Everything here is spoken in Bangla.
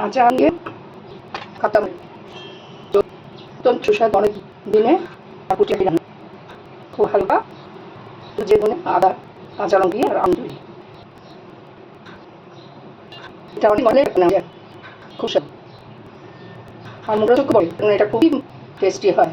কাঁচা আম দিয়ে খাতাম অত্যন্ত অনেক দিনে কুটি রান্না খুব হালকা যে গুনে আদা, কাঁচা লঙ্কা দিয়ে আর আম তৈরি এটা অনেক অনেক খুব স্বাদ আর মুখটা তো বলে এটা খুবই টেস্টি হয়।